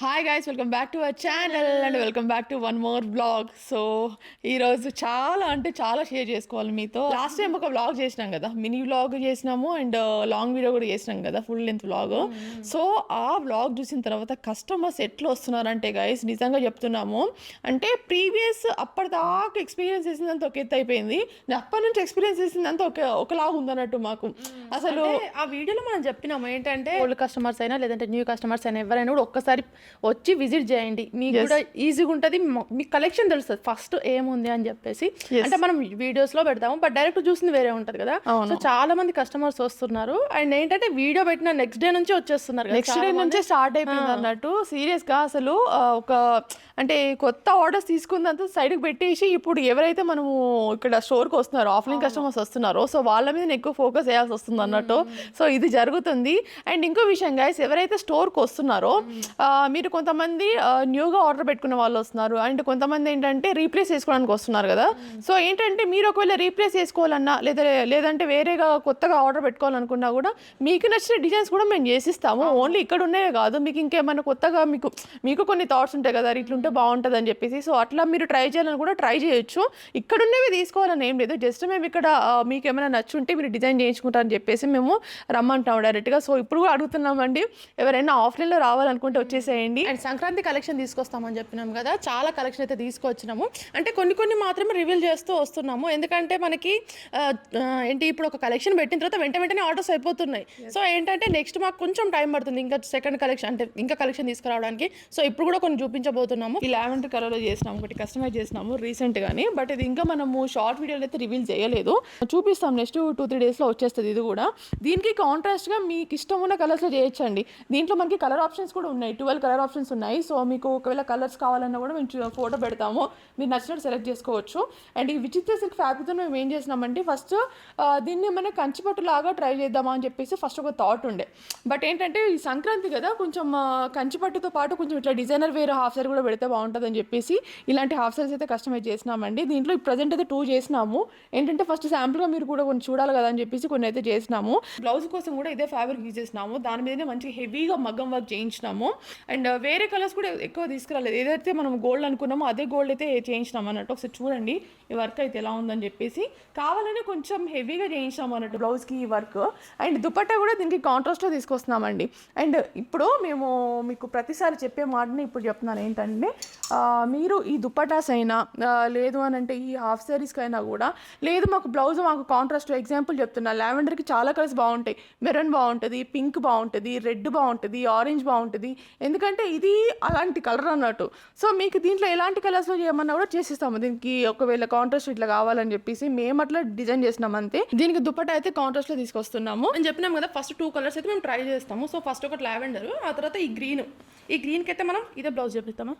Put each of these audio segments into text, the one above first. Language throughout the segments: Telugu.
Hi guys welcome back to our channel and welcome back to one more vlog so ఈరోజు చాలా అంటే చాలా షేర్ చేసుకోవాలి మీతో. లాస్ట్ టైం ఒక బ్లాగ్ చేసినాం కదా మినీ బ్లాగ్ చేసినాము అండ్ లాంగ్ వీడియో కూడా చేసినాం కదా ఫుల్ లెంత్ బ్లాగ్ సో ఆ బ్లాగ్ చూసిన తర్వాత కస్టమర్స్ ఎట్లా వస్తున్నారంటే గైస్ నిజంగా చెప్తున్నాము. అంటే ప్రీవియస్ అప్పటిదాకా ఎక్స్పీరియన్స్ చేసిందంత ఒక ఎత్తు అయిపోయింది. అప్పటి నుంచి ఎక్స్పీరియన్స్ చేసిందంత ఒక ఒకలాగా ఉందన్నట్టు మాకు. అసలు అంటే ఆ వీడియోలో మనం చెప్పినాము ఏంటంటే ఓల్డ్ కస్టమర్స్ అయినా లేదంటే న్యూ కస్టమర్స్ అయినా ఎవరైనా కూడా ఒక్కసారి వచ్చి విజిట్ చేయండి. మీకు కూడా ఈజీగా ఉంటుంది. మీకు కలెక్షన్ తెలుస్తుంది. ఫస్ట్ ఏముంది అని చెప్పేసి. అంటే మనం వీడియోస్లో పెడతాము. బట్ డైరెక్ట్ చూసింది వేరే ఉంటది కదా. సో చాలా మంది కస్టమర్స్ వస్తున్నారు. అండ్ ఏంటంటే వీడియో పెట్టిన నెక్స్ట్ డే నుంచి వచ్చేస్తున్నారు నెక్స్ట్ డే నుంచే స్టార్ట్ అయిపోయింది అన్నట్టు. సీరియస్గా అసలు ఒక అంటే కొత్త ఆర్డర్స్ తీసుకున్నంత సైడ్కి పెట్టేసి ఇప్పుడు ఎవరైతే మనము ఇక్కడ స్టోర్కి వస్తున్నారో ఆఫ్లైన్ కస్టమర్స్ వస్తున్నారో సో వాళ్ళ మీద ఎక్కువ ఫోకస్ చేయాల్సి వస్తుంది అన్నట్టు. సో ఇది జరుగుతుంది. అండ్ ఇంకో విషయం గైస్ ఎవరైతే స్టోర్కి వస్తున్నారో మీరు కొంతమంది న్యూగా ఆర్డర్ పెట్టుకున్న వాళ్ళు వస్తున్నారు. అండ్ కొంతమంది ఏంటంటే రీప్లేస్ చేసుకోవడానికి వస్తున్నారు కదా. సో ఏంటంటే మీరు ఒకవేళ రీప్లేస్ చేసుకోవాలన్నా లేదా లేదంటే వేరేగా కొత్తగా ఆర్డర్ పెట్టుకోవాలనుకున్నా కూడా మీకు నచ్చిన డిజైన్స్ కూడా మేము చేసిస్తాము. ఓన్లీ ఇక్కడ ఉన్నవే కాదు. మీకు ఇంకేమైనా కొత్తగా మీకు మీకు కొన్ని థాట్స్ ఉంటాయి కదా. ఇట్లుంటే బాగుంటుంది అని చెప్పేసి. సో అట్లా మీరు ట్రై చేయాలని కూడా ట్రై చేయొచ్చు. ఇక్కడ ఉన్నవి తీసుకోవాలని ఏం లేదు. జస్ట్ మేము ఇక్కడ మీకు ఏమైనా నచ్చుంటే మీరు డిజైన్ చేయించుకుంటారని చెప్పేసి మేము రమ్మంటాము డైరెక్ట్గా సో ఇప్పుడు కూడా అడుగుతున్నామండి. ఎవరైనా ఆఫ్లైన్లో రావాలనుకుంటే వచ్చేసేయండి. అండ్ సంక్రాంతి కలెక్షన్ తీసుకొస్తామని చెప్పినాం కదా చాలా కలెక్షన్ అయితే తీసుకొచ్చినాము. అంటే కొన్ని కొన్ని మాత్రమే రివీల్ చేస్తూ వస్తున్నాము. ఎందుకంటే మనకి ఏంటి ఇప్పుడు ఒక కలెక్షన్ పెట్టిన తర్వాత వెంట వెంటనే ఆర్డర్స్ అయిపోతున్నాయి. సో ఏంటంటే నెక్స్ట్ మాకు కొంచెం టైం పడుతుంది ఇంకా సెకండ్ కలెక్షన్ అంటే ఇంకా కలెక్షన్ తీసుకురావడానికి. సో ఇప్పుడు కూడా కొన్ని చూపించబోతున్నాము. ఈ లావెండర్ కలర్లో చేసినాము ఒకటి కస్టమైజ్ చేసినాము రీసెంట్గానే బట్ ఇది ఇంకా మనము షార్ట్ వీడియోలో అయితే రివీల్ చేయలేదు. చూపిస్తాం నెక్స్ట్ టూ త్రీ డేస్లో వచ్చేస్తుంది ఇది కూడా. దీనికి కాంట్రాస్ట్గా మీకు ఇష్టం ఉన్న కలర్స్లో చేయొచ్చండి. దీంట్లో మనకి కలర్ ఆప్షన్స్ కూడా ఉన్నాయి. ట్వెల్వ్ కలర్ ఆప్షన్స్ ఉన్నాయి. సో మీకు ఒకవేళ కలర్స్ కావాలన్నా కూడా మేము ఫోటో పెడతాము. మీరు నచ్చినట్టు సెలెక్ట్ చేసుకోవచ్చు. అండ్ ఈ విచిత్ర సిల్క్ ఫ్యాబ్రిక్తో మేము ఏం చేసినామంటే ఫస్ట్ దీన్ని మన కంచిపట్టు లాగా ట్రై చేద్దామా అని చెప్పేసి ఫస్ట్ ఒక థాట్ ఉండే. బట్ ఏంటంటే ఈ సంక్రాంతి కదా కొంచెం కంచిపట్టుతో పాటు కొంచెం ఇట్లా డిజైనర్ వేరే హాఫ్ సారీ కూడా పెడితే బాగుంటుందని చెప్పేసి ఇలాంటి హాఫ్ సారీస్ అయితే కస్టమైజ్ చేసినామండి. దీంట్లో ప్రజెంట్ అయితే టూ చేసినాము. ఏంటంటే ఫస్ట్ శాంపుల్గా మీరు కూడా కొన్ని చూడాలి కదా అని చెప్పేసి కొన్ని అయితే చేసినాము. బ్లౌజ్ కోసం కూడా ఇదే ఫ్యాబ్రిక్ యూజ్ చేసినాము. దాని మీదనే మంచి హెవీగా మగ్గం వర్క్ చేయించినాము. అండ్ వేరే కలర్స్ కూడా ఎక్కువ తీసుకురాలేదు. ఏదైతే మనం గోల్డ్ అనుకున్నామో అదే గోల్డ్ అయితే చేయించినాం అన్నట్టు. ఒకసారి చూడండి ఈ వర్క్ అయితే ఎలా ఉందని చెప్పేసి. కావాలని కొంచెం హెవీగా చేయించాం అన్నట్టు బ్లౌజ్కి ఈ వర్క్ అండ్ దుపట్టా కూడా దీనికి కాంట్రాస్ట్లో తీసుకొస్తున్నామండి. అండ్ ఇప్పుడు మేము మీకు ప్రతిసారి చెప్పే మాటని ఇప్పుడు చెప్తున్నాను. ఏంటంటే మీరు ఈ దుపటాస్ అయినా లేదు అని అంటే ఈ హాఫ్ శారీస్కి అయినా కూడా లేదు మాకు బ్లౌజ్ మాకు కాంట్రాస్ట్ ఎగ్జాంపుల్ చెప్తున్నా. లావెండర్కి చాలా కలర్స్ బాగుంటాయి. మెరూన్ బాగుంటుంది పింక్ బాగుంటుంది రెడ్ బాగుంటుంది ఆరెంజ్ బాగుంటుంది. ఎందుకంటే ఇది అలాంటి కలర్ అన్నట్టు. సో మీకు దీంట్లో ఎలాంటి కలర్స్లో చేయమన్నా కూడా చేసిస్తాము. దీనికి ఒకవేళ కాంట్రాస్ట్ ఇట్లా కావాలని చెప్పేసి మేము అట్లా డిజైన్ చేసినాం అంతే. దీనికి దుప్పట అయితే కాంట్రాస్ట్లో తీసుకొస్తున్నాము. నేను చెప్పినాం కదా ఫస్ట్ టూ కలర్స్ అయితే మేము ట్రై చేస్తాము. సో ఫస్ట్ ఒకటి లావెండర్ ఆ తర్వాత ఈ గ్రీన్ ఈ గ్రీన్కి అయితే మనం ఇదే బ్లౌజ్ చేపిస్తామా?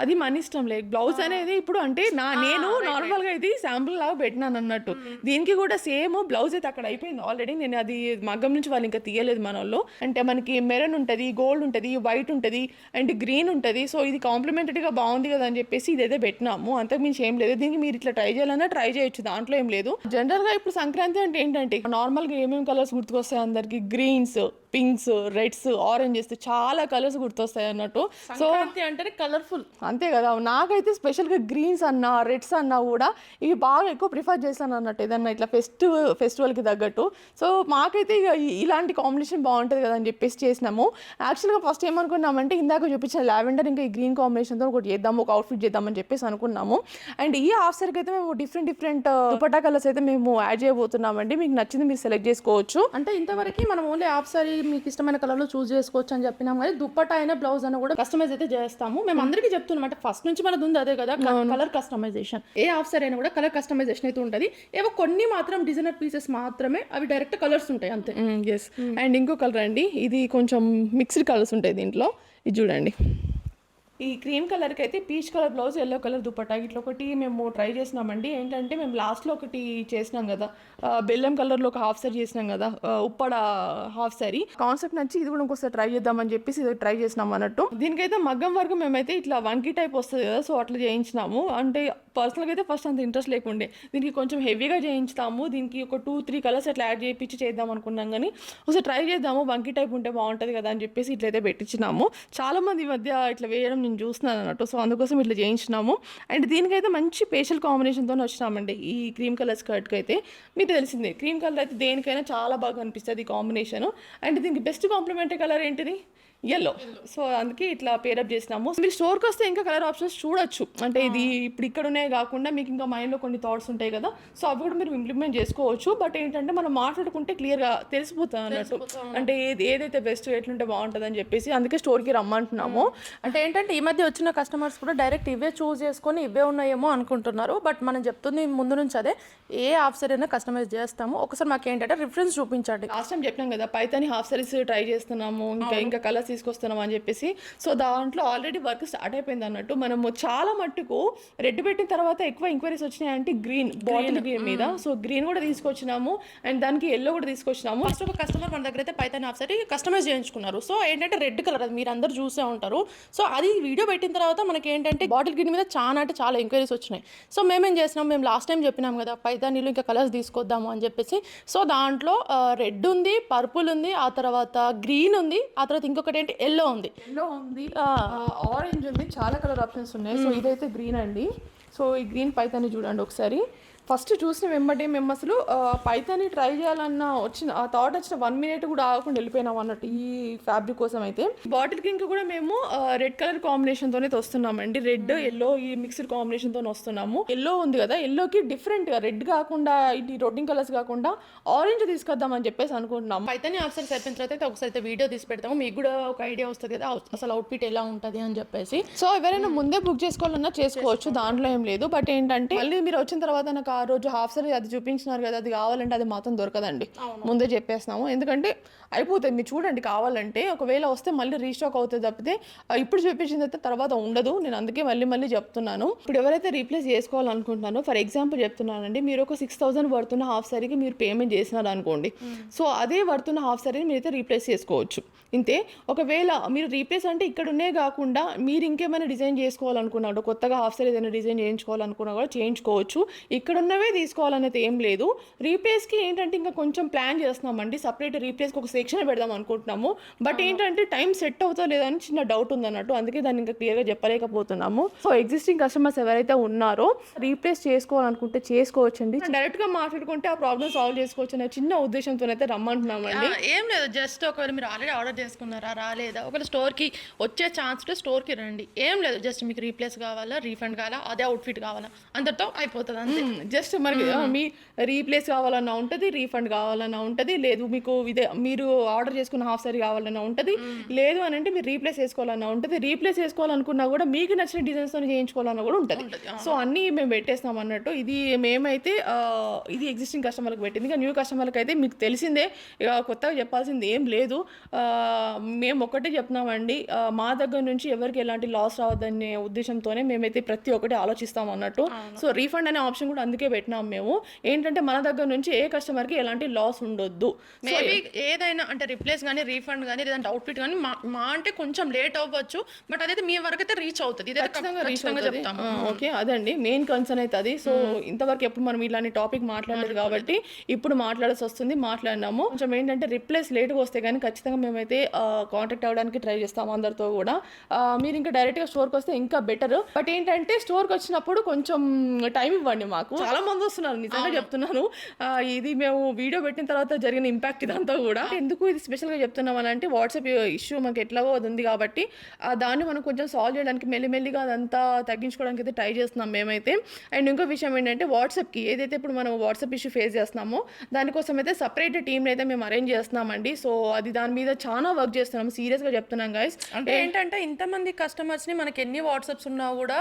అది మన ఇష్టం లేదు. బ్లౌజ్ అనేది ఇప్పుడు అంటే నా నేను నార్మల్గా ఇది శాంపుల్ లాగా పెట్టినాను అన్నట్టు. దీనికి కూడా సేమ్ బ్లౌజ్ అయితే అక్కడ అయిపోయింది ఆల్రెడీ నేను అది మగ్గం నుంచి వాళ్ళు ఇంకా తీయలేదు మన వాళ్ళు అంటే మనకి మెరూన్ ఉంటుంది గోల్డ్ ఉంటుంది వైట్ ఉంటుంది అండ్ గ్రీన్ ఉంటుంది. సో ఇది కాంప్లిమెంటరీగా బాగుంది కదా అని చెప్పేసి ఇదైతే పెట్టినాము. అంతకుమించి ఏం లేదు. దీనికి మీరు ఇట్లా ట్రై చేయాలన్నా ట్రై చేయొచ్చు. దాంట్లో ఏం లేదు. జనరల్గా ఇప్పుడు సంక్రాంతి అంటే ఏంటంటే నార్మల్గా ఏమేమి కలర్స్ గుర్తుకొస్తాయి అందరికి? గ్రీన్స్ పింక్స్ రెడ్స్ ఆరెంజెస్ చాలా కలర్స్ గుర్తొస్తాయి అన్నట్టు. సో అంటేనే కలర్ఫుల్ అంతే కదా నాకైతే స్పెషల్గా గ్రీన్స్ అన్నా రెడ్స్ అన్నా కూడా ఇవి బాగా ఎక్కువ ప్రిఫర్ చేస్తాను అన్నట్టు ఏదన్నా ఇట్లా ఫెస్టివ్ ఫెస్టివల్కి తగ్గట్టు. సో మాకైతే ఇక ఇలాంటి కాంబినేషన్ బాగుంటుంది కదా అని చెప్పేసి చేసినాము. యాక్చువల్గా ఫస్ట్ ఏమనుకున్నామంటే ఇందాక చూపించిన లావెండర్ ఇంకా ఈ గ్రీన్ కాంబినేషన్తో ఒకటి చేద్దాము ఒక అవుట్ఫిట్ చేద్దామని చెప్పేసి అనుకున్నాము. అండ్ ఈ హాఫ్ సరికి అయితే మేము డిఫరెంట్ డిఫరెంట్ దుపట్టా కలర్స్ అయితే మేము యాడ్ చేయబోతున్నామండి. మీకు నచ్చింది మీరు సెలెక్ట్ చేసుకోవచ్చు. అంటే ఇంతవరకు మనం ఓన్లీ సారీ మీకు ఇష్టమైన కలర్లో చూస్ చేసుకోవచ్చు అని చెప్పినాం కానీ దుప్పట్టా అయినా బ్లౌజ్ అయినా కూడా కస్టమైజ్ అయితే చేస్తాము. మేము అందరికీ చెప్తున్నాం అంటే ఫస్ట్ నుంచి మనది ఉంది అదే కదా కలర్ కస్టమైజేషన్ ఏ హాఫ్ సారీ అయినా కూడా కలర్ కస్టమైజేషన్ అయితే ఉంటుంది. ఏవో కొన్ని మాత్రం డిజైనర్ పీసెస్ మాత్రమే అవి డైరెక్ట్ కలర్స్ ఉంటాయి అంతే. ఎస్ అండ్ ఇంకో కలర్ అండి ఇది కొంచెం మిక్స్డ్ కలర్స్ ఉంటాయి దీంట్లో. ఇది చూడండి. ఈ క్రీమ్ కలర్కి అయితే peach colour blouse yellow colour dupatta ఇట్లా ఒకటి మేము ట్రై చేసినామండి. ఏంటంటే మేము లాస్ట్లో ఒకటి చేసినాం కదా బెల్లం కలర్లో ఒక హాఫ్ సారీ చేసినాం కదా ఉప్పాడ ఉప్పడ హాఫ్ సారీ. కాన్సెప్ట్ నచ్చి ఇది కూడా ఇంకోసారి ట్రై చేద్దామని చెప్పేసి ఇది ట్రై చేసినాం అన్నట్టు. దీనికైతే మగ్గం వరకు మేమైతే ఇట్లా వంకి టైప్ వస్తుంది కదా సో అట్లా చేయించినాము. అంటే పర్సనల్గా అయితే ఫస్ట్ అంత ఇంట్రెస్ట్ లేకుండే. దీనికి కొంచెం హెవీగా చేయించుతాము. దీనికి ఒక టూ త్రీ కలర్స్ అట్లా యాడ్ చేయించి చేద్దాం అనుకున్నాం కానీ ఒకసారి ట్రై చేద్దాము. వంకి టైప్ ఉంటే బాగుంటుంది కదా అని చెప్పేసి ఇట్లయితే పెట్టించినాము. చాలా మంది ఈ మధ్య ఇట్లా వేయడం నేను చూస్తున్నాను అన్నట్టు సో అందుకోసం ఇట్లా చేయించినాము. అండ్ దీనికైతే మంచి పేషల్ కాంబినేషన్తో వచ్చినామండి. ఈ క్రీమ్ కలర్ స్కర్ట్కి అయితే మీకు తెలిసిందే. క్రీమ్ కలర్ అయితే దేనికైనా చాలా బాగా అనిపిస్తుంది ఈ కాంబినేషన్ అండ్ దీనికి బెస్ట్ కాంప్లిమెంటరీ కలర్ ఏంటిది? ఎల్లో సో అందుకే ఇట్లా పేరప్ చేసినాము. మీరు స్టోర్కి వస్తే ఇంకా కలర్ ఆప్షన్స్ చూడొచ్చు. అంటే ఇది ఇప్పుడు ఇక్కడ ఉన్నాయి కాకుండా మీకు ఇంకా మైండ్లో కొన్ని థాట్స్ ఉంటాయి కదా. సో అవి కూడా మీరు ఇంప్లిమెంట్ చేసుకోవచ్చు. బట్ ఏంటంటే మనం మాట్లాడుకుంటే క్లియర్గా తెలిసిపోతుంది అన్నట్టు. అంటే ఏది ఏదైతే బెస్ట్ ఎట్లుంటే బాగుంటుంది అని చెప్పేసి అందుకే స్టోర్కి రమ్మంటున్నాము. అంటే ఏంటంటే ఈ మధ్య వచ్చిన కస్టమర్స్ కూడా డైరెక్ట్ ఇవే చూస్ చేసుకొని ఇవే ఉన్నాయేమో అనుకుంటున్నారు. బట్ మనం చెప్తుంది ముందు నుంచి అదే ఏ ఆఫ్సర్ అయినా కస్టమైజ్ చేస్తాము. ఒకసారి మాకు ఏంటంటే రిఫరెన్స్ చూపించండి. లాస్ట్ టైం చెప్పినాం కదా పైతాని హాఫ్ సారీస్ ట్రై చేస్తున్నాము. ఇంకా ఇంకా కలర్స్ తీసుకొస్తున్నాం అని చెప్పేసి. సో దాంట్లో ఆల్రెడీ వర్క్ స్టార్ట్ అయిపోయింది అన్నట్టు. మనము చాలా మట్టుకు రెడ్ పెట్టిన తర్వాత ఎక్కువ ఎంక్వైరీస్ వచ్చినాయి అంటే గ్రీన్ బాటిల్ గ్రీన్ మీద. సో గ్రీన్ కూడా తీసుకొచ్చినాము. అండ్ దానికి ఎల్లో కూడా తీసుకొచ్చినాము. ఫస్ట్ ఒక కస్టమర్ మన దగ్గర అయితే పైతాని సారీ కస్టమైజ్ చేయించుకున్నారు. సో ఏంటంటే రెడ్ కలర్ అది మీరు అందరు చూసే ఉంటారు. సో అది వీడియో పెట్టిన తర్వాత మనకి ఏంటంటే బాటిల్ గ్రీన్ మీద చాలా అంటే చాలా ఎంక్వైరీస్ వచ్చినాయి. సో మేమేం చేసినాం? మేము లాస్ట్ టైం చెప్పినాం కదా పైతానీలో ఇంకా కలర్స్ తీసుకొద్దాము అని చెప్పేసి. సో దాంట్లో రెడ్ ఉంది పర్పుల్ ఉంది ఆ తర్వాత గ్రీన్ ఉంది ఆ తర్వాత ఇంకొకటి ఏంటి ఎల్లో ఉంది. ఎల్లో ఉంది. ఆరెంజ్ ఉంది. చాలా కలర్ ఆప్షన్స్ ఉన్నాయి. సో ఇదైతే గ్రీన్ అండి. సో ఈ గ్రీన్ పైతాని చూడండి ఒకసారి. ఫస్ట్ చూసిన వెంబడే మేము అసలు ఆ, పైతాని ట్రై చేయాలన్న వచ్చిన ఆ థాట్ వచ్చిన వన్ మినిట్ కూడా ఆగకుండా వెళ్ళిపోయినాం అన్నట్టు ఈ ఫ్యాబ్రిక్ కోసం అయితే. బాటిల్ కింగ్ కూడా మేము రెడ్ కలర్ కాంబినేషన్ తోనే వస్తున్నామండి రెడ్ ఎల్లో ఈ మిక్స్డ్ కాంబినేషన్ తోనే వస్తున్నాము. ఎల్లో ఉంది కదా ఎల్లోకి డిఫరెంట్గా రెడ్ కాకుండా ఇది రొటీన్ కలర్స్ కాకుండా ఆరెంజ్ తీసుకొద్దాం చెప్పేసి అనుకుంటున్నాము. పైతాని హాఫ్ సారీస్ అయిపోయిన తర్వాత అయితే ఒకసారి అయితే వీడియో తీసి పెడతాము. మీకు కూడా ఒక ఐడియా వస్తుంది కదా అసలు అవుట్ఫిట్ ఎలా ఉంటుంది అని చెప్పేసి. సో ఎవరైనా ముందే బుక్ చేసుకోవాలన్నా చేసుకోవచ్చు దాంట్లో ఏం లేదు. బట్ ఏంటంటే మళ్ళీ మీరు వచ్చిన తర్వాత నాకు ఆ రోజు హాఫ్ సారీ అది చూపించినారు కదా అది కావాలంటే అది మాత్రం దొరకదండి. ముందే చెప్పేస్తున్నాము. ఎందుకంటే అయిపోతుంది మీరు చూడండి కావాలంటే ఒకవేళ వస్తే మళ్ళీ రీస్టాక్ అవుతుంది తప్పితే ఇప్పుడు చూపించిన తర్వాత తర్వాత ఉండదు. నేను అందుకే మళ్ళీ మళ్ళీ చెప్తున్నాను. ఇప్పుడు ఎవరైతే రీప్లేస్ చేసుకోవాలనుకుంటున్నారో ఫర్ ఎగ్జాంపుల్ చెప్తున్నానండి మీరు ఒక సిక్స్ థౌసండ్ పడుతున్న హాఫ్ సారీకి మీరు పేమెంట్ చేసినారు అనుకోండి సో అదే పడుతున్న హాఫ్ సారీని మీరైతే రీప్లేస్ చేసుకోవచ్చు. ఇంతే ఒకవేళ మీరు రీప్లేస్ అంటే ఇక్కడ ఉన్నే కాకుండా మీరు ఇంకేమైనా డిజైన్ చేసుకోవాలనుకున్నాడు కొత్తగా హాఫ్ సారీ ఏదైనా డిజైన్ చేయించుకోవాలనుకున్నా కూడా చేయించుకోవచ్చు. ఇక్కడ ఉన్నవే తీసుకోవాలనేది ఏం లేదు. రీప్లేస్కి ఏంటంటే ఇంకా కొంచెం ప్లాన్ చేస్తున్నామండి. సపరేట్ రీప్లేస్కి ఒక సెక్షన్ పెడదాం అనుకుంటున్నాము. బట్ ఏంటంటే టైం సెట్ అవుతా లేదని చిన్న డౌట్ ఉంది అన్నట్టు అందుకే దాన్ని ఇంకా క్లియర్గా చెప్పలేకపోతున్నాము. సో ఎగ్జిస్టింగ్ కస్టమర్స్ ఎవరైతే ఉన్నారో రీప్లేస్ చేసుకోవాలనుకుంటే చేసుకోవచ్చండి. డైరెక్ట్గా మాట్లాడుకుంటే ఆ ప్రాబ్లమ్ సాల్వ్ చేసుకోవచ్చు అనే చిన్న ఉద్దేశంతో అయితే రమ్మంటున్నామండి ఏం లేదు. జస్ట్ ఒకవేళ మీరు ఆల్రెడీ ఆర్డర్ చేసుకున్నారా రాలేదా? ఒకవేళ స్టోర్కి వచ్చే ఛాన్స్ ఉంటే స్టోర్కి రండి. ఏం లేదు. జస్ట్ మీకు రీప్లేస్ కావాలా రీఫండ్ కావాలా అదే అవుట్ఫిట్ కావాలా. అంతటితో అయిపోతుంది అంతే. జస్ట్ మనకి మీ రీప్లేస్ కావాలన్నా ఉంటుంది రీఫండ్ కావాలన్నా ఉంటుంది లేదు మీకు ఇదే మీరు ఆర్డర్ చేసుకున్న హాఫ్ సారీ కావాలన్నా ఉంటుంది లేదు అని అంటే మీరు రీప్లేస్ చేసుకోవాలన్నా ఉంటుంది రీప్లేస్ చేసుకోవాలనుకున్నా కూడా మీకు నచ్చిన డిజైన్స్తో చేయించుకోవాలన్నా కూడా ఉంటుంది. సో అన్నీ మేము పెట్టేస్తాం అన్నట్టు. ఇది మేమైతే ఇది ఎగ్జిస్టింగ్ కస్టమర్కి పెట్టింది. ఇంకా న్యూ కస్టమర్కి అయితే మీకు తెలిసిందే ఇక కొత్తగా చెప్పాల్సింది ఏం లేదు. మేము ఒక్కటే చెప్తున్నామండి మా దగ్గర నుంచి ఎవరికి ఎలాంటి లాస్ రావద్దనే ఉద్దేశంతోనే మేమైతే ప్రతి ఒక్కటి ఆలోచిస్తాం అన్నట్టు. సో రీఫండ్ అనే ఆప్షన్ కూడా అందుకే పెట్టినాం మేము. ఏంటంటే మన దగ్గర నుంచి ఏ కస్టమర్కి ఎలాంటి లాస్ ఉండొద్దు. మేబీ ఏదైనా అంటే రిప్లేస్ కానీ రీఫండ్ కానీ లేదంటే అవుట్ఫిట్ కానీ మా అంటే కొంచెం లేట్ అవ్వచ్చు బట్ అదైతే మీ వరకు అయితే రీచ్ అవుతుంది. చెప్తాము. ఓకే అదండి. మెయిన్ కన్సర్న్ అయితే అది సో ఇంతవరకు ఎప్పుడు మనం ఇలాంటి టాపిక్ మాట్లాడలేదు కాబట్టి ఇప్పుడు మాట్లాడాల్సి వస్తుంది మాట్లాడినాము. కొంచెం ఏంటంటే రిప్లేస్ లేట్గా వస్తే కానీ ఖచ్చితంగా మేమైతే కాంటాక్ట్ అవ్వడానికి ట్రై చేస్తాము అందరితో కూడా. మీరు ఇంకా డైరెక్ట్గా స్టోర్కి వస్తే ఇంకా బెటర్ బట్ ఏంటంటే స్టోర్కి వచ్చినప్పుడు కొంచెం టైం ఇవ్వండి మాకు. చాలా మంది వస్తున్నారు. నిజంగా చెప్తున్నాను. ఇది మేము వీడియో పెట్టిన తర్వాత జరిగిన ఇంపాక్ట్ ఇదంతా కూడా. ఎందుకు ఇది స్పెషల్గా చెప్తున్నాం అని అంటే వాట్సాప్ ఇష్యూ మనకి ఎట్లాగో అది ఉంది కాబట్టి దాన్ని మనం కొంచెం సాల్వ్ చేయడానికి మెల్లిమెల్లిగా అదంతా తగ్గించుకోవడానికి అయితే ట్రై చేస్తున్నాం మేమైతే. అండ్ ఇంకో విషయం ఏంటంటే వాట్సాప్కి ఏదైతే ఇప్పుడు మనం వాట్సాప్ ఇష్యూ ఫేస్ చేస్తున్నామో దానికోసం అయితే సపరేట్ టీమ్ని అయితే మేము అరేంజ్ చేస్తున్నామండి. సో అది దాని మీద చాలా వర్క్ చేస్తున్నాం. సీరియస్గా చెప్తున్నాం గైస్ అంటే ఏంటంటే ఇంతమంది కస్టమర్స్ని మనకి ఎన్ని వాట్సాప్స్ ఉన్నా కూడా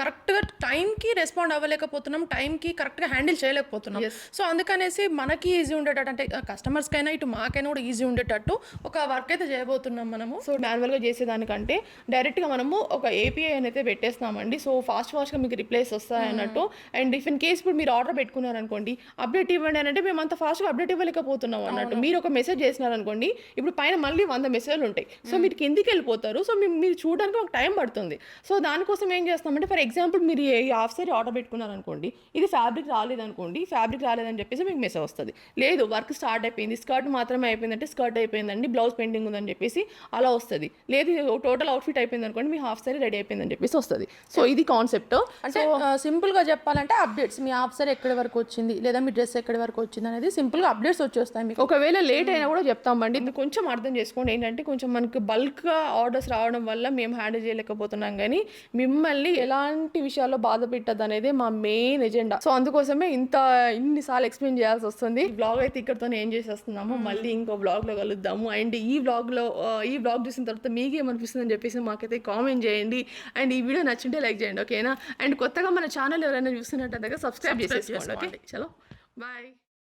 కరెక్ట్గా టైంకి రెస్పాండ్ అవ్వలేకపోతున్నాం టైంకి కరెక్ట్గా హ్యాండిల్ చేయలేకపోతున్నాం. సో అందుకనేసి మనకి ఈజీ ఉండేటట్టు అంటే కస్టమర్స్కైనా ఇటు మాకైనా కూడా ఈజీ ఉండేటట్టు ఒక వర్క్ అయితే చేయబోతున్నాం మనము. సో మాన్యువల్గా చేసేదానికంటే డైరెక్ట్గా మనము ఒక ఏపీఐ అయితే పెట్టేస్తామండి. సో ఫాస్ట్ ఫాస్ట్గా మీకు రిప్లేస్ వస్తాయి అన్నట్టు. అండ్ ఇఫ్ ఇన్ కేస్ ఇప్పుడు మీరు ఆర్డర్ పెట్టుకున్నారనుకోండి అప్డేట్ ఇవ్వండి అని అంటే మేము అంత ఫాస్ట్గా అప్డేట్ ఇవ్వలేకపోతున్నాం అన్నట్టు. మీరు ఒక మెసేజ్ చేసినారనుకోండి ఇప్పుడు పైన మళ్ళీ వంద మెసేజ్లు ఉంటాయి. సో మీరు కిందికి వెళ్ళిపోతారు. సో మీరు మీరు చూడడానికి ఒక టైం పడుతుంది. సో దానికోసం ఏం చేస్తామంటే ఫర్ ఎగ్జాంపుల్ మీరు ఈ హాఫ్ సారీ ఆర్డర్ పెట్టుకున్నారనుకోండి ఇది ఫ్యాబ్రిక్ రాలేదనుకోండి ఫ్యాబ్రిక్ రాలేదని చెప్పేసి మీకు మెసేజ్ వస్తుంది. లేదు వర్క్ స్టార్ట్ అయిపోయింది స్కర్ట్ మాత్రమే అయిపోయిందంటే స్కర్ట్ అయిపోయిందండి బ్లౌజ్ పెండింగ్ ఉందని చెప్పేసి అలా వస్తుంది. లేదు టోటల్ అవుట్ఫిట్ అయిపోయింది అనుకోండి మీ హాఫ్ సారీ రెడీ అయిపోయిందని చెప్పేసి వస్తుంది. సో ఇది కాన్సెప్ట్. అంటే సింపుల్గా చెప్పాలంటే అప్డేట్స్ మీ ఆఫ్సర్ ఎక్కడి వరకు వచ్చింది లేదా మీ డ్రెస్ ఎక్కడి వరకు వచ్చింది అనేది సింపుల్గా అప్డేట్స్ వచ్చేస్తాయి మీకు. ఒకవేళ లేట్ అయినా కూడా చెప్తామండి ఇది కొంచెం అర్థం చేసుకోండి. ఏంటంటే కొంచెం మనకి బల్క్గా ఆర్డర్స్ రావడం వల్ల మేము హ్యాండిల్ చేయలేకపోతున్నాం. కానీ మిమ్మల్ని ఎలాంటి విషయాల్లో బాధ పెట్టద్దు అనేది మా మెయిన్ ఎజెండా సో అందుకోసమే ఇంత ఇన్నిసార్లు ఎక్స్ప్లెయిన్ చేయాల్సి వస్తుంది. ఈ బ్లాగ్ అయితే ఇక్కడతో ఏం చేసేస్తున్నాము. మళ్ళీ ఇంకో బ్లాగ్లో కలుద్దాము. అండ్ ఈ బ్లాగ్లో ఈ బ్లాగ్ చూసిన తర్వాత మీకు ఏమనిపిస్తుంది అని చెప్పేసి మాకైతే కామెంట్ చేయండి. అండ్ ఈ వీడియో నచ్చింటే లైక్ చేయండి ఓకేనా అండ్ కొత్తగా మన ఛానల్ ఎవరైనా చూస్తున్నట్టయితే సబ్స్క్రైబ్ చేసేసుకోండి ఓకే చలో బాయ్